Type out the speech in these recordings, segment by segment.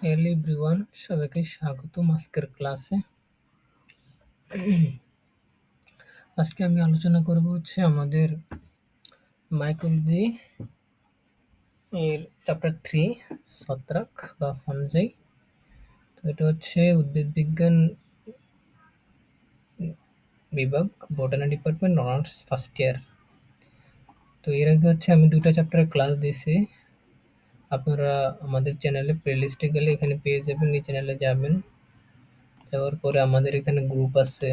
Hello everyone সবাইকে স্বাগতম আজকের ক্লাসে আজকে আমি আলোচনা করব হচ্ছে আমাদের মাইকোলজি এর চ্যাপ্টার থ্রি ছত্রাক বা ফানজাই তো এটা হচ্ছে উদ্ভিদ বিজ্ঞান বিভাগ botany department honours first year তো এর আগে হচ্ছে আমি দুটা চ্যাপ্টারের ক্লাস দিয়েছি। আপনারা আমাদের চ্যানেলে প্লেলিস্টে গেলে এখানে পেয়ে যাবেন, এই চ্যানেলে যাবেন। যাওয়ার পরে আমাদের এখানে গ্রুপ আছে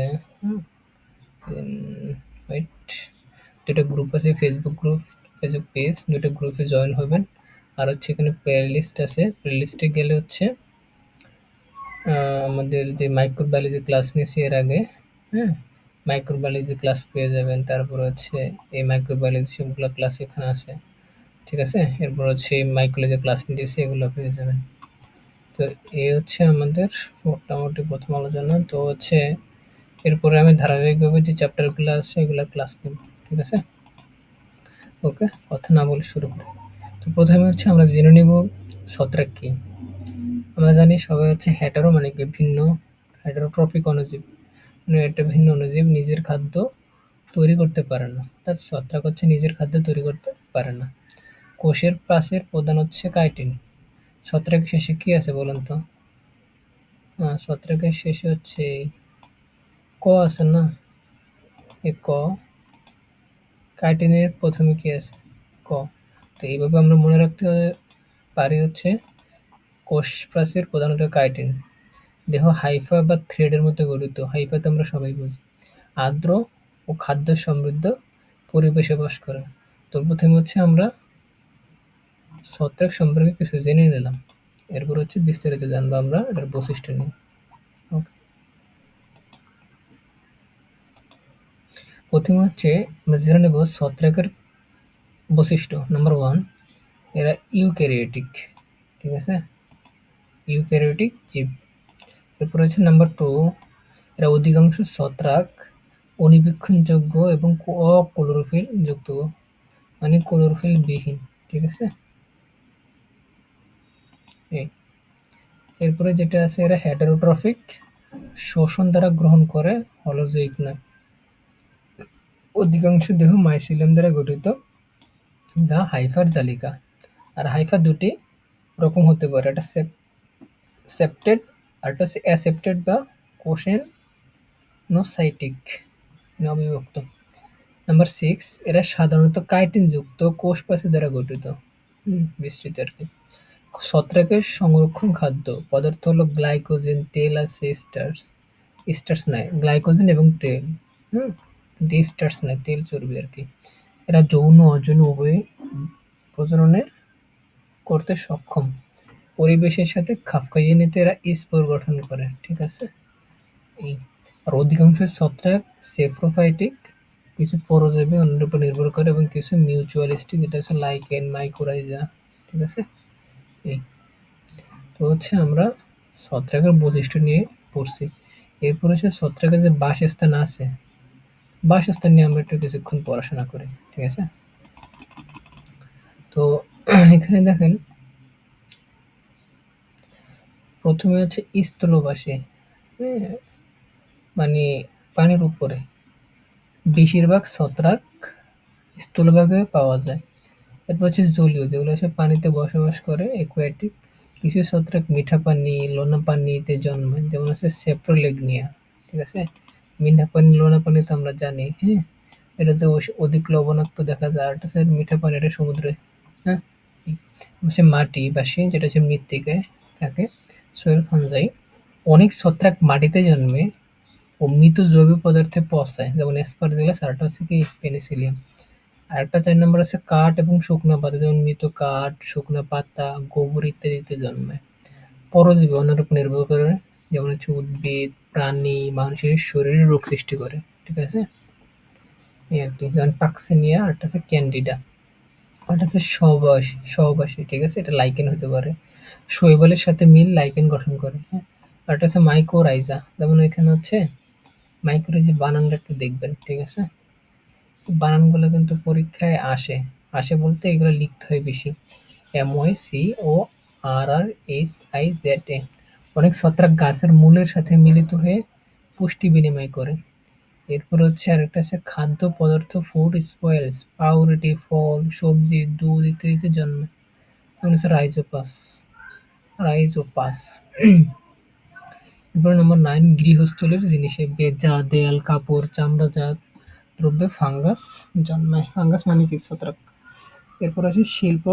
ওয়েট দুটো গ্রুপ আছে ফেসবুক গ্রুপ ফেসবুক পেজ দুটো গ্রুপে জয়েন হবেন। আর হচ্ছে এখানে প্লেলিস্ট আছে প্লেলিস্টে গেলে হচ্ছে আমাদের যে মাইক্রোবায়োলজি ক্লাস নিয়েছি এর আগে হ্যাঁ মাইক্রোবায়োলজি ক্লাস পেয়ে যাবেন। তারপর হচ্ছে এই মাইক্রোবায়োলজি সবগুলো ক্লাস এখানে আছে। ঠিক আছে? এরপর হচ্ছে মাইক্রোলজি ক্লাস নিয়েছি এগুলো পেয়ে যাবেন। তো এই হচ্ছে আমাদের মোটামুটি প্রথম আলোচনা। তো হচ্ছে এরপরে আমি ধারাবাহিকভাবে যে চ্যাপ্টারগুলো আছে এগুলো ক্লাস নেব। ঠিক আছে? ওকে? কথা না বলে শুরু করি। তো প্রথমে হচ্ছে আমরা জেনে নিব ছত্রাক কি। আমরা জানি সবাই হচ্ছে হ্যাটারো মানে কি ভিন্ন। হ্যাটারোট্রফিক অণুজীব। মানে একটা ভিন্ন অণুজীব নিজের খাদ্য তৈরি করতে পারে না। অর্থাৎ ছত্রাক হচ্ছে নিজের খাদ্য তৈরি করতে পারে না। কোষের পাশের প্রধান হচ্ছে কাইটিন। ছত্রাকের শেষে কি আছে বলুন তো? ছত্রাকের শেষে হচ্ছে ক আছে না? এ ক। কাইটিনের প্রথমে কি আছে? ক। তো এইভাবে আমরা মনে রাখতে পারি হচ্ছে কোষ প্রাচীর প্রধানত কাইটিন। দেহ হাইফা বা থ্রেডের মধ্যে গঠিত। হাইফা তো আমরা সবাই বুঝি। আর্দ্র ও খাদ্য সমৃদ্ধ পরিবেশে বাস করে। তো প্রথমে হচ্ছে আমরা ছত্রাক সম্পর্কে কিছু জেনে নিলাম। এরপর হচ্ছে বিস্তারিত জানব আমরা এটার বৈশিষ্ট্য নিয়ে। প্রথমে হচ্ছে আমরা জেনে নেব ছত্রাকের বৈশিষ্ট্য। নাম্বার ওয়ান এরা ইউক্যারিওটিক, ঠিক আছে? ইউক্যারিওটিক জীব। এরপর হচ্ছে নাম্বার টু এরা অধিকাংশ ছত্রাক অনিবীক্ষণযোগ্য এবং অক্লোরোফিল যুক্ত মানে ক্লোরোফিল বিহীন, ঠিক আছে? এরপরে যেটা আছে, এরা হেটারোট্রফিক শোষণ দ্বারা গ্রহণ করে হলোজৈক নয়। অধিকাংশ দেহ মাইসিলিয়াম দ্বারা গঠিত, যা হাইফার জালিকা। আর হাইফা দুটি রকম হতে পারে, একটা সেপ্টেড আর একটা হচ্ছে অ্যাসেপ্টেড বা কোশেন নোসাইটিক অবিভক্ত নাম্বার সিক্স এরা সাধারণত কাইটিনযুক্ত কোষ পাশে দ্বারা গঠিত। বিস্তৃত আর কি। ছত্রাকের সংরক্ষণ খাদ্য পদার্থ হলো গ্লাইকোজেন তেল আছে স্টার্স স্টার্স নয় গ্লাইকোজেন এবং তেল, হুম? কিন্তু স্টার্স নয় তেল চর্বি আর কি। এরা যৌন অযৌন উভয় প্রজননে করতে সক্ষম। পরিবেশের সাথে খাপ খাইয়ে নিতে এরা স্পোর গঠন করে, ঠিক আছে? এই, আর অধিকাংশ ছত্রাক সেফ্রোফাইটিক কিছু পরজীবী অন্যের উপর নির্ভর করে এবং কিছু মিউচুয়ালিস্টিক এটা হচ্ছে লাইকেন মাইক্রোরাইজা ঠিক আছে? এই। তো হচ্ছে আমরা ছত্রাকের বৈশিষ্ট্য নিয়ে পড়ছি। এরপর হচ্ছে ছত্রাকের যে বাসস্থান আছে বাসস্থান নিয়ে আমরা একটু কিছুক্ষণ পড়াশোনা করি ঠিক আছে? তো এখানে দেখেন প্রথমে হচ্ছে স্থলবাসী হ্যাঁ, মানে পানির উপরে। বেশিরভাগ ছত্রাক স্থলভাগে পাওয়া যায়। এরপর হচ্ছে জলীয় যেগুলো হচ্ছে পানিতে বসবাস করে একুয়াটিক কিছু ছত্রাক মিঠা পানি, লোনা পানিতে জন্মায়, যেমন হচ্ছে সেপ্রোলেগনিয়া ঠিক আছে? মিঠা পানি, লোনা পানি তো আমরা জানি হ্যাঁ? এটাতে অধিক লবণাক্ত দেখা যায়, আর হচ্ছে মিঠা পানি, এটা সমুদ্রে হ্যাঁ? হচ্ছে মাটি বাসি যেটা হচ্ছে মৃত্তিকায় থাকে সোয়েল ফানজাই অনেক ছত্রাক মাটিতে জন্মে ও মৃত জৈব পদার্থে পচায়, যেমন এসপারজিলাস আরটা হচ্ছে কি পেনিসিলিয়াম আরেকটা চার নম্বর আছে কাঠ এবং শুকনো পাতা, যেমন মৃত কাঠ, শুকনো পাতা, গোবর ইত্যাদিতে জন্মায় পরজীবী অন্যের উপর নির্ভর করে যেমন হচ্ছে উদ্ভিদ, প্রাণী, মানুষের শরীরে রোগ সৃষ্টি করে, ঠিক আছে? এই আর কি। যেমন পাক্সিনিয়া আরটা আছে ক্যান্ডিডা ওটা হচ্ছে সহবাসী সহবাসী, ঠিক আছে? এটা লাইকেন হতে পারে। শৈবালের সাথে মিল লাইকেন গঠন করে হ্যাঁ? আর এটা হচ্ছে মাইক্রোরাইজা যেমন এখানে হচ্ছে মাইক্রোরাইজা বানানটা একটু দেখবেন, ঠিক আছে? বানানগুলো কিন্তু পরীক্ষায় আসে। আসে বলতে এগুলো লিখতে হয় বেশি। M Y C O R R S I Z A. অনেক ছত্রাক গাছের মূলের সাথে মিলিত হয়ে পুষ্টি বিনিময় করে। এরপর হচ্ছে আরেকটা আছে, খাদ্য পদার্থ ফুড স্পয়েলস পাউরুটি, ফল, সবজি, দুধ ইত্যাদিতে জন্মায় যেমন হচ্ছে রাইজোপাস রাইজোপাস এরপর নম্বর নাইন গৃহস্থলের জিনিসে, বেজা, দেয়াল, কাপড়, চামড়াজাত দ্রব্যে ফাঙ্গাস জন্মায়। ফাঙ্গাস মানে কি? ছত্রাক। এরপর আছে শিল্প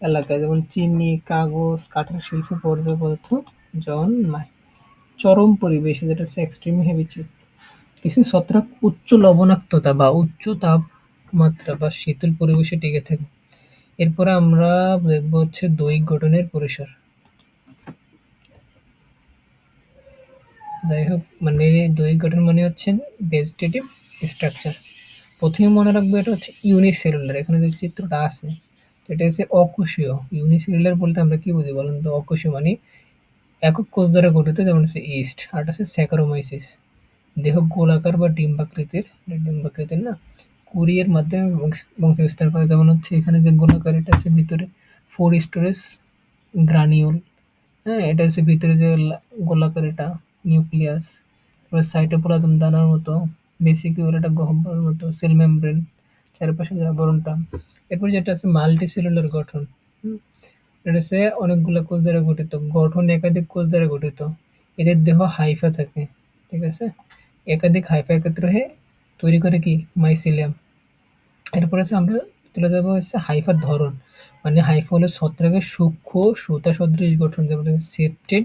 এলাকায় যেমন চিনি, কাগজ কাঠের শিল্প বর্জ্য জন্মায়। চরম পরিবেশে যেটা হচ্ছে এক্সট্রিম হ্যাবিচুয়েট কিছু ছত্রাক উচ্চ লবণাক্ততা বা উচ্চ তাপমাত্রা বা শীতল পরিবেশে টিকে থাকে। এরপরে আমরা দেখব হচ্ছে দৈহিক গঠনের পরিসর। যাই হোক মানে দৈহিক গঠন মানে হচ্ছে ভেজিটেটিভ স্ট্রাকচার প্রথমে মনে রাখব এটা হচ্ছে ইউনিসেলুলার এখানে যে চিত্রটা আছে, এটা হচ্ছে অকোষীয়। ইউনিসেলুলার বলতে আমরা কি বুঝি বলেন তো? অকোষীয় মানে একক কোষ দ্বারা গঠিত, যেমন হচ্ছে ইস্ট আর আছে স্যাকারোমাইসিস দেহ গোলাকার বা ডিম্বাকৃতির ডিম্বাকৃতির না কুরিয়ের মাধ্যমে বংশ বিস্তার করে। যেমন হচ্ছে এখানে যে গোলাকার, এটা আছে ভিতরে ফোর স্টোরেজ গ্রানিউল হ্যাঁ এটা হচ্ছে ভিতরে যে গোলাকার এটা নিউক্লিয়াস তারপরে সাইটোপ্লাজম দানার মতো। বেসিকিউল এটা গহ্বরের মতো সেল মেমব্রেন চারপাশে যে আবরণটা এরপর যেটা আছে মাল্টি সেলুলার গঠন এটা হচ্ছে অনেকগুলো কোষ দ্বারা গঠিত, গঠন একাধিক কোষ দ্বারা গঠিত। এদের দেহ হাইফা থাকে, ঠিক আছে? একাধিক হাইফা একত্র হয়ে তৈরি করে কি? মাইসিলিয়াম এরপর আছে আমরা তুলে যাব হচ্ছে হাইফার ধরন। মানে হাইফা হলো ছত্রাকের সূক্ষ্ম সুতা সদৃশ গঠন, যেমন সেপ্টেড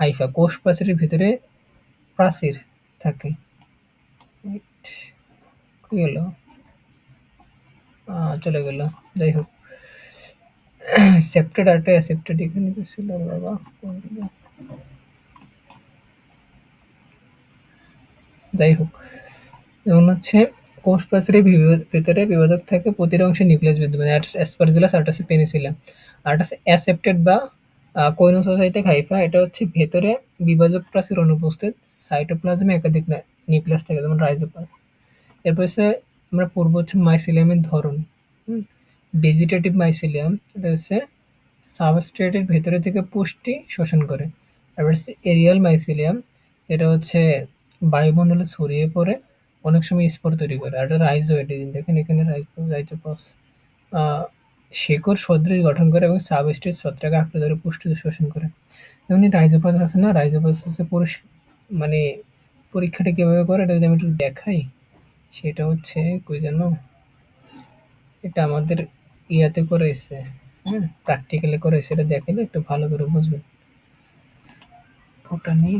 হাইফা। কোষ প্রাচীরের ভিতরে প্রাচীর থাকে। গেল চলে গেল। যাই হোক। সেপ্টেড অ্যাসেপ্টেড এখানে ছিল, বাবা। যাই হোক। যেমন হচ্ছে কোষ প্রাচীরের ভিতরে বিভাজক থাকে প্রতিটা অংশে নিউক্লিয়াস বিদ্যমান অ্যাসপারজিলাস আছে পেনিসিলাম আছে অ্যাসেপ্টেড বা কোইনোসোসাইটিক হাইফা এটা হচ্ছে ভেতরে বিভাজক প্রাচীর অনুপস্থিত সাইটোপ্লাজমে একাধিক নিউক্লিয়াস থাকে যেমন রাইজোপাস এরপর হচ্ছে আমরা পূর্ব হচ্ছে মাইসিলিয়ামের ধরন। ভেজিটেটিভ মাইসিলিয়াম এটা হচ্ছে সাবস্ট্রেটের ভেতরে থেকে পুষ্টি শোষণ করে। এবার হচ্ছে এরিয়াল মাইসিলিয়াম যেটা হচ্ছে বায়ুমণ্ডলে ছড়িয়ে পড়ে, অনেক সময় স্পোর তৈরি করে। আর এটা রাইজোয়েডিন দেখেন এখানে রাইজোপাস শেকড় সদৃশ গঠন করে এবং সাবস্ট্রেট ছত্রাক আঁকড়ে ধরে পুষ্টি শোষণ করে। যেমন রাইজোপাস আছে না রাইজোপাস হচ্ছে পুরুষ মানে পরীক্ষাটা কীভাবে করে এটা যদি আমি একটু দেখাই, সেটা হচ্ছে কই যেন এটা আমাদের ইয়াতে করেছে হ্যাঁ? প্র্যাকটিক্যালি করেছে এটা দেখাইলে একটু ভালো করে বুঝবেন ভুটানি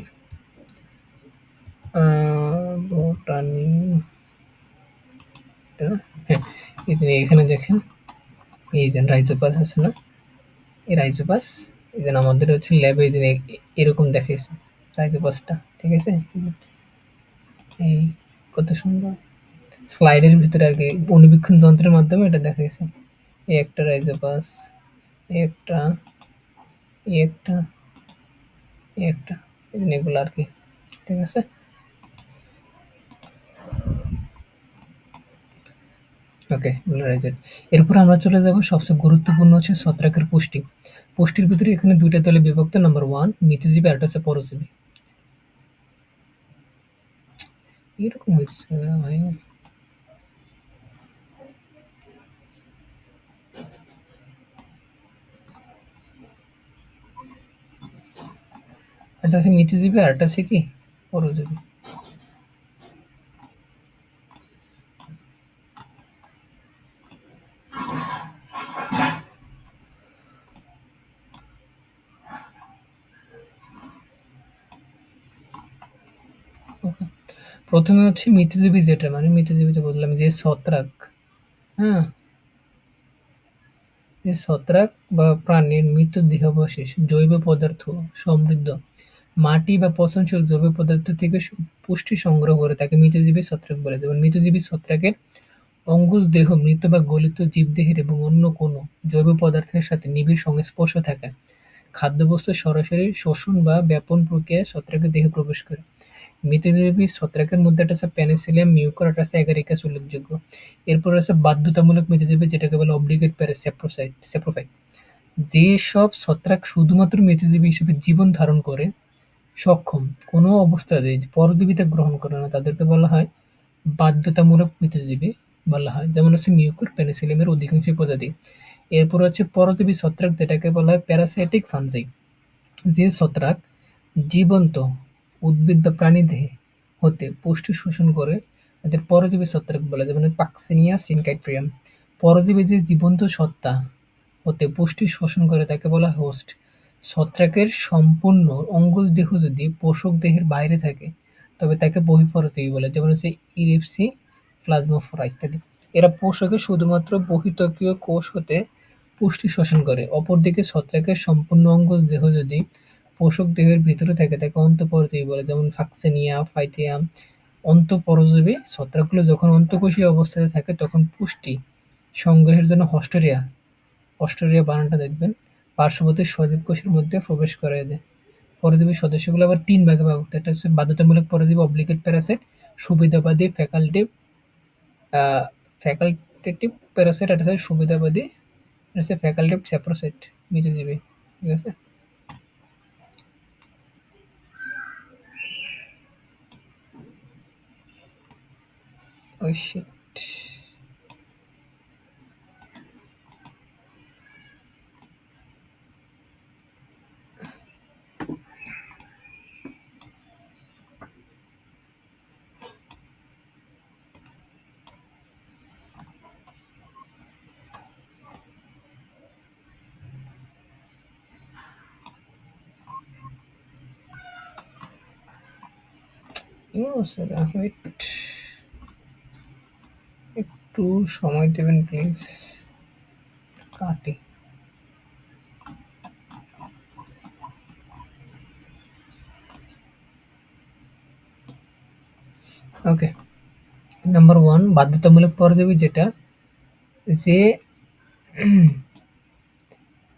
ভুটানি হ্যাঁ এখানে দেখেন, এই যে রাইজোপাস আছে না? এই রাইজোপাস এই আমাদের হচ্ছে ল্যাবে এই এরকম দেখাইছে রাইজোপাসটা ঠিক আছে? এই কত সুন্দর। স্লাইডের ভিতরে আর কি অনুবীক্ষণ যন্ত্রের মাধ্যমে এটা দেখাইছে। এই একটা রাইজোপাস একটা একটা একটা এগুলো আর কি, ঠিক আছে? ওকে এরপর আমরা চলে যাব সবচেয়ে গুরুত্বপূর্ণ হচ্ছে ছত্রাকের পুষ্টি। পুষ্টির ভিতরে এখানে দুইটা দলে বিভক্ত নাম্বার ওয়ান মিথজীবী আর একটা হচ্ছে পরজীবী। এরকম হয়েছে ভাই একটা আছে মিথজীবী আর একটা আছে কি পরজীবী প্রথমে হচ্ছে মৃতজীবী যেটা মানে মৃতজীবী যে বললাম যে ছত্রাক হ্যাঁ? যে ছত্রাক বা প্রাণীর মৃত দেহাবশেষ জৈব পদার্থ সমৃদ্ধ, মাটি বা পচনশীল জৈব পদার্থ থেকে পুষ্টি সংগ্রহ করে তাকে মৃতজীবী ছত্রাক বলে যেমন মৃতজীবী ছত্রাকের অঙ্গুজ দেহ মৃত বা গলিত জীবদেহের এবং অন্য কোনো জৈব পদার্থের সাথে নিবিড় সংস্পর্শ থাকে। খাদ্যবস্তু সরাসরি শোষণ বা ব্যাপন প্রক্রিয়ায় ছত্রাকের দেহে প্রবেশ করে। মৃতদেহী ছত্রাকের মধ্যে একটা আছে পেনিসিলিয়াম মিউকর একটা আছে অ্যাগারিকাস উল্লেখযোগ্য এরপর আছে বাধ্যতামূলক মৃতজীবী যেটাকে বলে অব্লিগেট প্যারাসেপ্রোসাইট সেপ্রোফাইট যেসব ছত্রাক শুধুমাত্র মৃতজীবী হিসেবে জীবন ধারণ করে সক্ষম, কোনো অবস্থাতেই পরজীবিতা গ্রহণ করে না, তাদেরকে বলা হয় বাধ্যতামূলক মৃতজীবী বলা হয়। যেমন হচ্ছে মিউকর পেনিসিলিয়ামের অধিকাংশ প্রজাতি। এরপর হচ্ছে পরজীবী ছত্রাক যেটাকে বলা হয় প্যারাসাইটিক ফাঞ্জাই। যে ছত্রাক জীবন্ত উদ্ভিদ বা প্রাণীদেহে হতে পুষ্টি শোষণ করে তাদের পরজীবী ছত্রাক বলে যেমন পাক্সিনিয়া সিনকাইট্রিয়াম। পরজীবী যে জীবন্ত সত্তা হতে পুষ্টি শোষণ করে তাকে বলা হোস্ট। ছত্রাকের সম্পূর্ণ অঙ্গজ দেহ যদি পোষক দেহের বাইরে থাকে, তবে তাকে বহিঃপরজীবী বলে, যেমন হচ্ছে ইরিপসি প্লাজমোফোরা ইত্যাদি। এরা পোষকের শুধুমাত্র বহিতকীয় কোষ হতে পুষ্টি শোষণ করে। অপরদিকে ছত্রাকের সম্পূর্ণ অঙ্গজ দেহ যদি পোষক দেহের ভিতরে থাকে তাকে অন্তঃপরজীবী বলে, যেমন ফাক্সেনিয়া ফাইথিয়াম অন্তঃপরজীবী ছত্রাকগুলো যখন অন্তঃকোষীয় অবস্থায় থাকে, তখন পুষ্টি সংগ্রহের জন্য হস্টেরিয়া অস্ট্রেলিয়া বানানটা দেখবেন। পার্শ্ববর্তী সজীব কোষের মধ্যে প্রবেশ করে দেয় পরজীবী সদস্যগুলো আবার তিন ভাগে ভাগ একটা হচ্ছে বাধ্যতামূলক পরজীবী অব্লিকেট প্যারাসাইট সুবিধাবাদী ফ্যাকাল্টিভ ফ্যাকাল্টেটিভ প্যারাসাইট একটা সুবিধাবাদী, এটা হচ্ছে ফ্যাকাল্টিভ স্যাপ্রোসাইট মিতজীবী ঠিক আছে? Oh shit. Oh, so that's wait. একটু সময় দেবেন প্লিজ কাটি। ওকে নাম্বার ওয়ান বাধ্যতামূলক পরজীবী যেটা, যে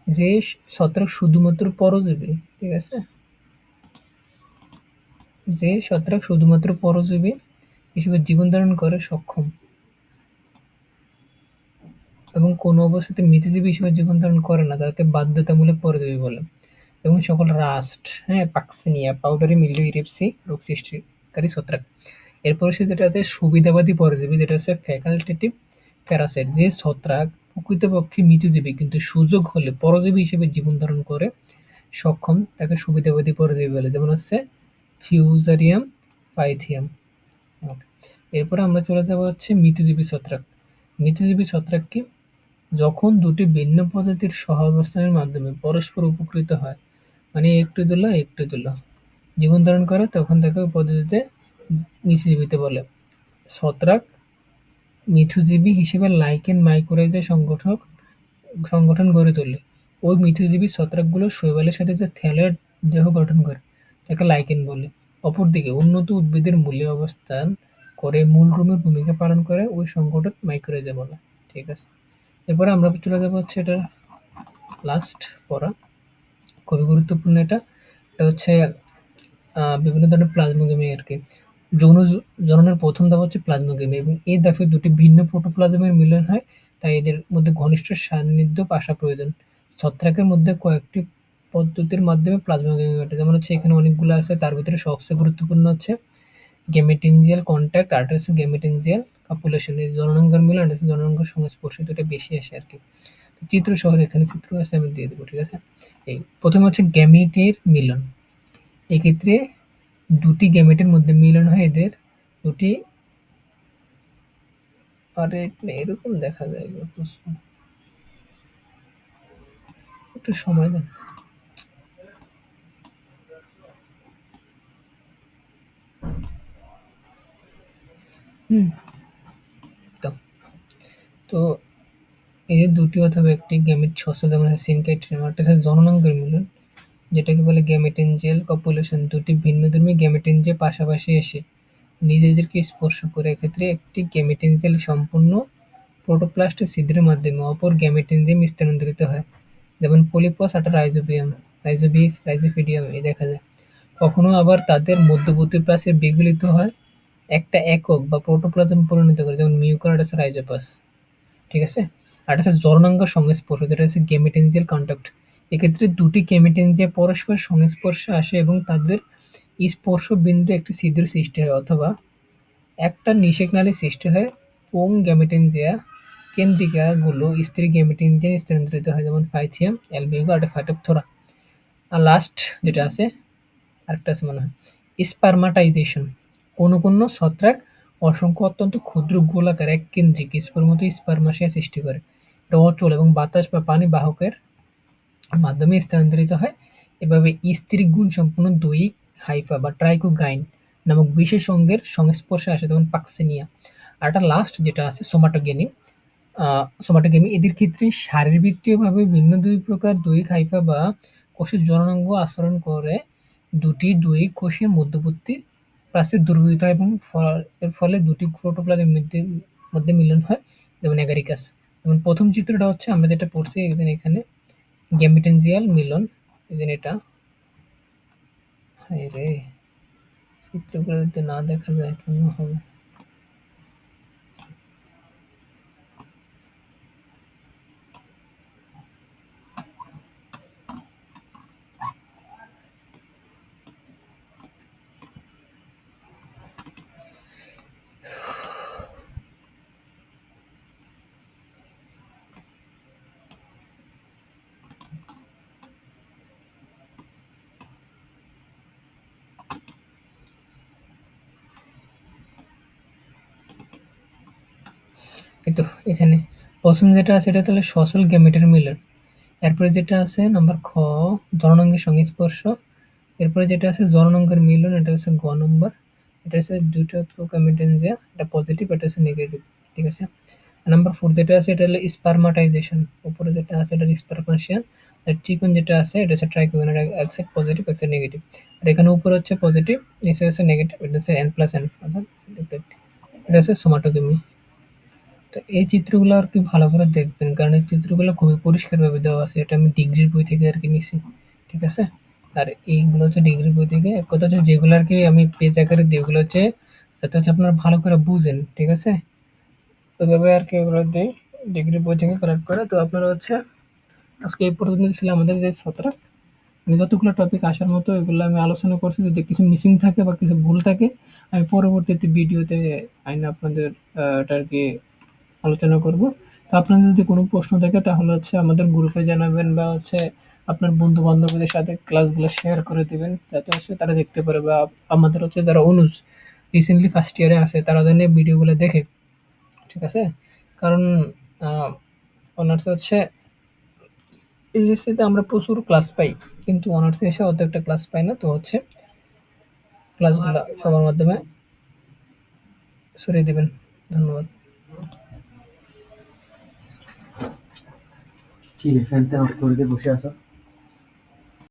যে ছত্রাক শুধুমাত্র পরজীবী, ঠিক আছে? যে ছত্রাক শুধুমাত্র পরজীবী হিসেবে জীবন ধারণ করে সক্ষম। এবং কোনো অবস্থাতে মৃতজীবী হিসেবে জীবন ধারণ করে না তাকে বাধ্যতামূলক পরজীবী বলে। এবং সকল রাস্ট হ্যাঁ পাক্সিনিয়া, পাউডারি মিল্ডিউ ইরিপসি রোগ সৃষ্টিকারী ছত্রাক। এরপরে সে যেটা আছে, সুবিধাবাদী পরজীবী, যেটা হচ্ছে ফ্যাকাল্টেটিভ প্যারাসাইট যে ছত্রাক প্রকৃতপক্ষে মৃতজীবী কিন্তু সুযোগ হলে পরজীবী হিসেবে জীবন ধারণ করে সক্ষম, তাকে সুবিধাবাদী পরজীবী বলে। যেমন হচ্ছে ফিউজারিয়াম ফাইথিয়াম এরপরে আমরা চলে যাব হচ্ছে মৃতজীবী ছত্রাক। মৃতজীবী ছত্রাক কি যখন দুটি ভিন্ন প্রজাতির সহাবস্থানের মাধ্যমে পরস্পর উপকৃত হয় মানে একটু দুলা একটু দুলা জীবন ধারণ করে, তখন তাকে পদ্ধতিতে মিথুজীবীতে বলে। ছত্রাক মিথুজীবী হিসেবে লাইকেন মাইক্রোরাইজের সংগঠক, সংগঠন গড়ে তোলে। ওই মিথুজীবী ছত্রাকগুলো শৈবালের সাথে যে থ্যালয়েড দেহ গঠন করে, তাকে লাইকেন বলে। অপরদিকে উন্নত উদ্ভিদের মূল্যে অবস্থান করে মূলরূপের ভূমিকা পালন করে, ওই সংগঠন মাইক্রোরাইজা বলে। ঠিক আছে? এরপরে আমরা চলে যাব হচ্ছে এটা লাস্ট পড়া। খুবই গুরুত্বপূর্ণ এটা। এটা হচ্ছে বিভিন্ন ধরনের প্লাজমোগেমি আর কি। যৌন জননের প্রথম ধাপ হচ্ছে প্লাজমোগেমি এবং এই ধাপে দুটি ভিন্ন প্রোটোপ্লাজমের মিলন হয়, তাই এদের মধ্যে ঘনিষ্ঠ সান্নিধ্য আসা প্রয়োজন। ছত্রাকের মধ্যে কয়েকটি পদ্ধতির মাধ্যমে প্লাজমোগেমি ঘটে। যেমন হচ্ছে এখানে অনেকগুলো আছে, তার ভিতরে সবচেয়ে গুরুত্বপূর্ণ হচ্ছে গেমেটেনজিয়াল কন্ট্যাক্ট আর হচ্ছে গেমেটেনজিয়াল কাপুলেশন এই জননাঙ্গের মিলন হচ্ছে জননাঙ্গের সংস্পর্শ দুটো বেশি আসে আর কি। চিত্র শহরে, এখানে চিত্র আছে, আমি দিয়ে দেবো, ঠিক আছে? এই প্রথমে হচ্ছে গ্যামেটের মিলন। এক্ষেত্রে দুটি গ্যামেটের মধ্যে মিলন হয় এদের। দুটি আরে এরকম দেখা যায় একটু সময় দেন। হুম তো তো এদের দুটি অথবা একটি গ্যামেট সিনকাইট্রিয়াম একটা হচ্ছে জননাঙ্গের মিলন যেটাকে বলে গ্যামেটেনজিয়াল কপুলেশন দুটি ভিন্নধর্মী গ্যামেটেনজিয়া পাশাপাশি এসে নিজেদেরকে স্পর্শ করে এক্ষেত্রে একটি গ্যামেটেনজিয়াল সম্পূর্ণ প্রোটোপ্লাস্টের ছিদ্রের মাধ্যমে অপর গ্যামেটেনজিয়াম স্থানান্তরিত হয়। যেমন পলিপস আর রাইজোবিয়াম রাইজোবি রাইজোফিডিয়াম এই দেখা যায়। কখনো আবার তাদের মধ্যবর্তী প্রাচীর বিগলিত হয়, একটা একক বা প্রোটোপ্লাজম পরিণত করে, যেমন মিউকোরাইডাস রাইজোপাস ঠিক আছে? আর হচ্ছে জননাঙ্গ সংস্পর্শ, যেটা হচ্ছে গেমেটেনজিয়াল কন্টাক্ট এক্ষেত্রে দুটি গেমেটেনজিয়া পরস্পর সংস্পর্শে আসে এবং তাদের স্পর্শ বিন্দু একটি ছিদ্র সৃষ্টি হয় অথবা একটা নিষেক নালী সৃষ্টি হয় পুং গেমেটেনজিয়া কেন্দ্রিকাগুলো স্ত্রী গেমেটেনজিয়া স্থানান্তরিত হয়, যেমন ফাইথিয়াম অ্যালবিগো আর ফাইটোপথোরা আর লাস্ট যেটা আছে, আরেকটা আছে মনে হয় স্পারমাটাইজেশন কোনো কোনো ছত্রাক অসংখ্য অত্যন্ত ক্ষুদ্র গোলাকার এক কেন্দ্রিক স্পোর মতো স্পারমাশিয়া সৃষ্টি করে। এটা অচল এবং বাতাস বা পানি বাহকের মাধ্যমে স্থানান্তরিত হয়। এভাবে স্ত্রী গুণ সম্পূর্ণ দৈহিক হাইফা বা ট্রাইকোগাইন নামক বিশেষ অঙ্গের সংস্পর্শে আসে যেমন পাক্সিনিয়া। আর একটা লাস্ট যেটা আছে সোমাটোগেনি সোমাটোগেমি এদের ক্ষেত্রে শারীরবৃত্তীয়ভাবে ভিন্ন দুই প্রকার দৈহিক হাইফা বা কোষের জননাঙ্গ আচরণ করে। দুটি দৈহিক কোষের মধ্যবর্তী প্রাচীর দূরভূত হয় এবং এর ফলে দুটি প্রোটোপ্লাজমের মধ্যে মধ্যে মিলন হয়, যেমন অ্যাগারিকাস। এবং প্রথম চিত্রটা হচ্ছে, আমরা যেটা পড়ছি একদিন এখানে গ্যামিটেনজিয়াল মিলন একদিন এটা। হায় রে, চিত্রগুলো না দেখা যায়, কেমন হবে? এই তো, এখানে। প্রথম যেটা আছে, এটা তাহলে সচল গ্যামেটের মিলন। এরপরে যেটা আছে, নাম্বার খ, জননাঙ্গের সংস্পর্শ। এরপরে যেটা আছে, জননাঙ্গের মিলন, এটা হচ্ছে গ নম্বর। এটা হচ্ছে দুটো প্রোকামিটেনজিয়া, এটা পজিটিভ এটা হচ্ছে নেগেটিভ ঠিক আছে? নাম্বার ফোর যেটা আছে, এটা হলো স্পার্মাটাইজেশন উপরে যেটা আছে, এটা স্পারমাশিয়ান আর চিকন যেটা আছে, এটা হচ্ছে ট্রাইকোগন এটা একসাইড পজিটিভ একসাইড নেগেটিভ আর এখানে উপরে হচ্ছে পজিটিভ নিচে হচ্ছে নেগেটিভ এটা হচ্ছে এন প্লাস এন অর্থাৎ এটা হচ্ছে সোমাটোগেমি তো এই চিত্রগুলো আর কি ভালো করে দেখবেন। কারণ এই চিত্রগুলো খুবই পরিষ্কারভাবে দেওয়া আছে। এটা আমি ডিগ্রির বই থেকে আর কি নিছি, ঠিক আছে? আর এইগুলো হচ্ছে ডিগ্রির বই থেকে। এক কথা হচ্ছে যেগুলো আর কি আমি পেজ আকারে দিই, ওগুলো হচ্ছে যাতে হচ্ছে আপনারা ভালো করে বুঝেন, ঠিক আছে? ওইভাবে আর কি এগুলো দিই, ডিগ্রির বই থেকে কালেক্ট করে। তো আপনারা হচ্ছে আজকে এই পর্যন্ত ছিল আমাদের যে ছত্রাক। মানে যতগুলো টপিক আসার মতো এগুলো আমি আলোচনা করছি। যদি কিছু মিসিং থাকে বা কিছু ভুল থাকে, আমি পরবর্তীতে ভিডিওতে আইনে আপনাদের আর কি আলোচনা করব। তো আপনাদের যদি কোনো প্রশ্ন থাকে, তাহলে হচ্ছে আমাদের গ্রুপে জানাবেন বা হচ্ছে আপনার বন্ধু বান্ধবদের সাথে ক্লাসগুলো শেয়ার করে দিবেন। যাতে হচ্ছে তারা দেখতে পারে বা আমাদের হচ্ছে যারা অনুজ রিসেন্টলি ফার্স্ট ইয়ারে আছে, তারা যেন ভিডিওগুলো দেখে। ঠিক আছে? কারণ অনার্সে হচ্ছে এইচএসসিতে আমরা প্রচুর ক্লাস পাই, কিন্তু অনার্সে এসে অত একটা ক্লাস পাই না। তো হচ্ছে ক্লাসগুলো সবার মাধ্যমে সরিয়ে দেবেন। ধন্যবাদ। কি রে ফ্যান তেন অফ করে দিয়ে বসে আছো